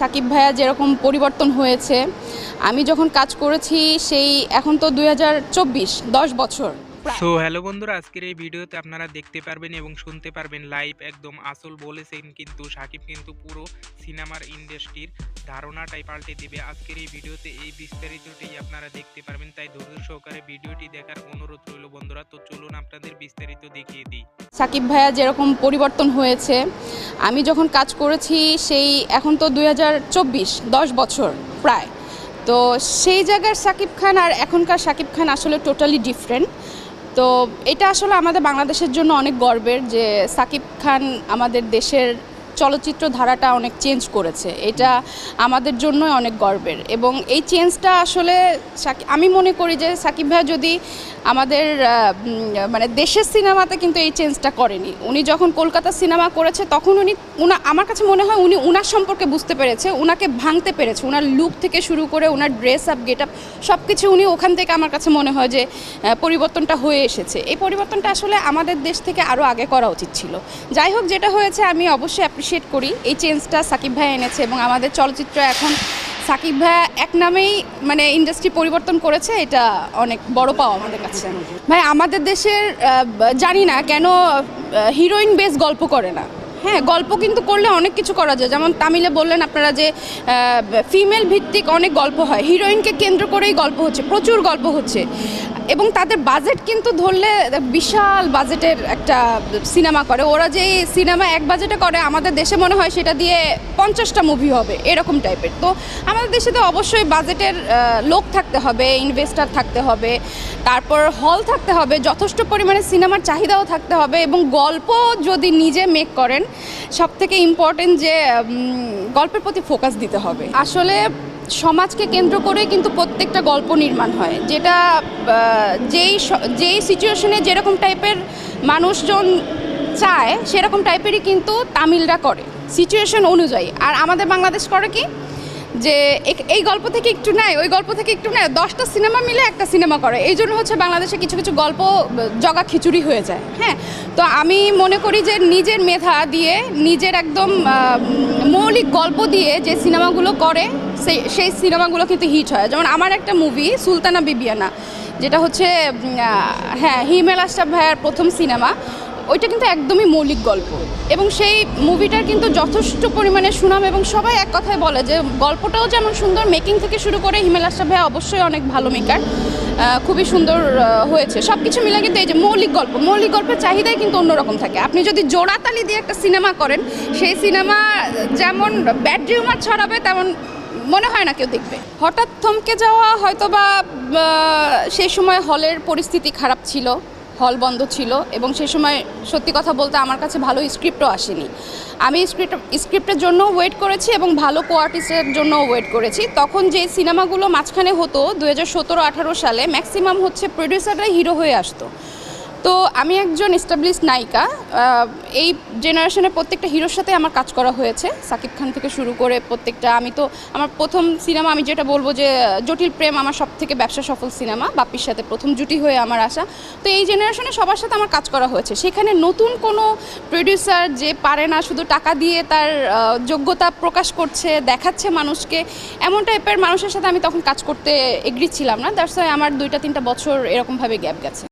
সাকিব ভাইয়া যেরকম পরিবর্তন হয়েছে, আমি যখন কাজ করেছি সেই এখন তো দুই হাজার চব্বিশ, দশ বছর। সো হ্যালো বন্ধুরা, আজকের এই ভিডিওতে আপনারা দেখতে পারবেন এবং শুনতে পারবেন লাইভ একদম আসল বলেছেন কিন্তু সাকিব কিন্তু পুরো সিনেমার ইন্ডাস্ট্রির ধারণাটাই পাল্টে দিবে। আজকের এই ভিডিওতে এই বিস্তারিতটি আপনারা দেখতে পারবেন। তাই ধৈর্য সহকারে ভিডিওটি দেখার অনুরোধ বন্ধুরা, তো চলুন আপনাদের বিস্তারিত দেখিয়ে দিই। সাকিব ভাইয়া, যেরকম পরিবর্তন হয়েছে, আমি যখন কাজ করেছি সেই এখন তো দুই হাজার দশ বছর প্রায়। তো সেই জায়গার সাকিব খান আর এখনকার সাকিব খান আসলে টোটালি ডিফারেন্ট তো এটা আসলে আমাদের বাংলাদেশের জন্য অনেক গর্বের যে সাকিব খান আমাদের দেশের চলচ্চিত্র ধারাটা অনেক চেঞ্জ করেছে। এটা আমাদের জন্যই অনেক গর্বের। এবং এই চেঞ্জটা আসলে আমি মনে করি যে সাকিব ভাই যদি আমাদের মানে দেশের সিনেমাতে কিন্তু এই চেঞ্জটা করেনি। উনি যখন কলকাতা সিনেমা করেছে, তখন উনি, উনা, আমার কাছে মনে হয় উনি উনার সম্পর্কে বুঝতে পেরেছে, উনাকে ভাঙতে পেরেছে, উনার লুক থেকে শুরু করে উনার ড্রেস আপ গেট আপ সব কিছু উনি ওখান থেকে আমার কাছে মনে হয় যে পরিবর্তনটা হয়ে এসেছে। এই পরিবর্তনটা আসলে আমাদের দেশ থেকে আরও আগে করা উচিত ছিল। যাই হোক, যেটা হয়েছে, আমি অবশ্যই অ্যাপ্রিসিয়েট করি। এই চেঞ্জটা সাকিব ভাই এনেছে এবং আমাদের চলচ্চিত্র এখন সাকিব ভাই এক নামেই মানে ইন্ডাস্ট্রি পরিবর্তন করেছে, এটা অনেক বড় পাওয়া আমাদের কাছে। ভাই, আমাদের দেশের জানি না কেন হিরোইন বেস গল্প করে না। হ্যাঁ গল্প কিন্তু করলে অনেক কিছু করা যায়। যেমন তামিলে বললেন আপনারা যে ফিমেল ভিত্তিক অনেক গল্প হয়। হিরোইনকে কেন্দ্র করেই গল্প হচ্ছে, প্রচুর গল্প হচ্ছে। এবং তাদের বাজেট কিন্তু ধরলে বিশাল বাজেটের একটা সিনেমা করে। ওরা যে সিনেমা এক বাজেটে করে, আমাদের দেশে মনে হয় সেটা দিয়ে পঞ্চাশটা মুভি হবে, এরকম টাইপের তো আমাদের দেশে তো অবশ্যই বাজেটের লোক থাকতে হবে ইনভেস্টার থাকতে হবে, তারপর হল থাকতে হবে, যথেষ্ট পরিমাণে সিনেমার চাহিদাও থাকতে হবে এবং গল্প যদি নিজে মেক করেন সব থেকে ইম্পর্টেন্ট যে গল্পের প্রতি ফোকাস দিতে হবে। আসলে সমাজকে কেন্দ্র করে কিন্তু প্রত্যেকটা গল্প নির্মাণ হয়। যেটা যেই যেই সিচুয়েশনে যেরকম টাইপের মানুষজন চায়, সেরকম টাইপেরই কিন্তু তামিলরা করে। সিচুয়েশন অনুযায়ী। আর আমাদের বাংলাদেশ করে কি? যে এই গল্প থেকে একটু নেয় ওই গল্প থেকে একটু নেয় দশটা সিনেমা মিলে একটা সিনেমা করে। এই জন্য হচ্ছে বাংলাদেশে কিছু কিছু গল্প জগা খিচুড়ি হয়ে যায় হ্যাঁ? তো আমি মনে করি যে নিজের মেধা দিয়ে, নিজের একদম মৌলিক গল্প দিয়ে যে সিনেমাগুলো করে, সেই সেই সিনেমাগুলো কিন্তু হিট হয়। যেমন আমার একটা মুভি সুলতানা বিবিয়ানা, যেটা হচ্ছে হ্যাঁ হিমেল আশরাফ ভাইয়ার প্রথম সিনেমা। ওইটা কিন্তু একদমই মৌলিক গল্প। এবং সেই মুভিটার কিন্তু যথেষ্ট পরিমাণে সুনাম এবং সবাই এক কথায় বলে যে গল্পটাও যেমন সুন্দর মেকিং থেকে শুরু করে হিমেল আশরাফ ভাইয়া অবশ্যই অনেক ভালো মেকার খুবই সুন্দর হয়েছে। সব কিছু মিলে কিন্তু এই যে মৌলিক গল্প, মৌলিক গল্পের চাহিদাই কিন্তু অন্যরকম থাকে। আপনি যদি জোড়াতালি দিয়ে একটা সিনেমা করেন, সেই সিনেমা যেমন ব্যাড রিউমার ছড়াবে, তেমন মনে হয় না কেউ দেখবে। হঠাৎ থমকে যাওয়া হয়তো বা সেই সময় হলের পরিস্থিতি খারাপ ছিল। হল বন্ধ ছিল এবং সে সময় সত্যি কথা বলতে আমার কাছে ভালো স্ক্রিপ্টও আসেনি। আমি স্ক্রিপ্ট, স্ক্রিপ্টের জন্য ওয়েট করেছি এবং ভালো কো আর্টিস্টের জন্য ওয়েট করেছি। তখন যে সিনেমাগুলো মাঝখানে হতো দু হাজার সতেরো আঠারো সালে ম্যাক্সিমাম হচ্ছে প্রডিউসাররাই হিরো হয়ে আসতো। তো আমি একজন এস্টাবলিশ নায়িকা এই জেনারেশনের প্রত্যেকটা হিরোর সাথে আমার কাজ করা হয়েছে। সাকিব খান থেকে শুরু করে প্রত্যেকটা, আমি তো, আমার প্রথম সিনেমা আমি যেটা বলব যে, জটিল প্রেম আমার সব থেকে ব্যবসা সফল সিনেমা বাপ্পির সাথে প্রথম জুটি হয়ে আমার আসা। তো এই জেনারেশনে সবার সাথে আমার কাজ করা হয়েছে। সেখানে নতুন কোনো প্রডিউসার যে পারে না, শুধু টাকা দিয়ে তার যোগ্যতা প্রকাশ করছে, দেখাচ্ছে মানুষকে, এমন টাইপের মানুষের সাথে আমি তখন কাজ করতে এগ্রি ছিলাম না। দ্যাটস আমার দুইটা, তিনটা বছর এরকমভাবে গ্যাপ গেছে।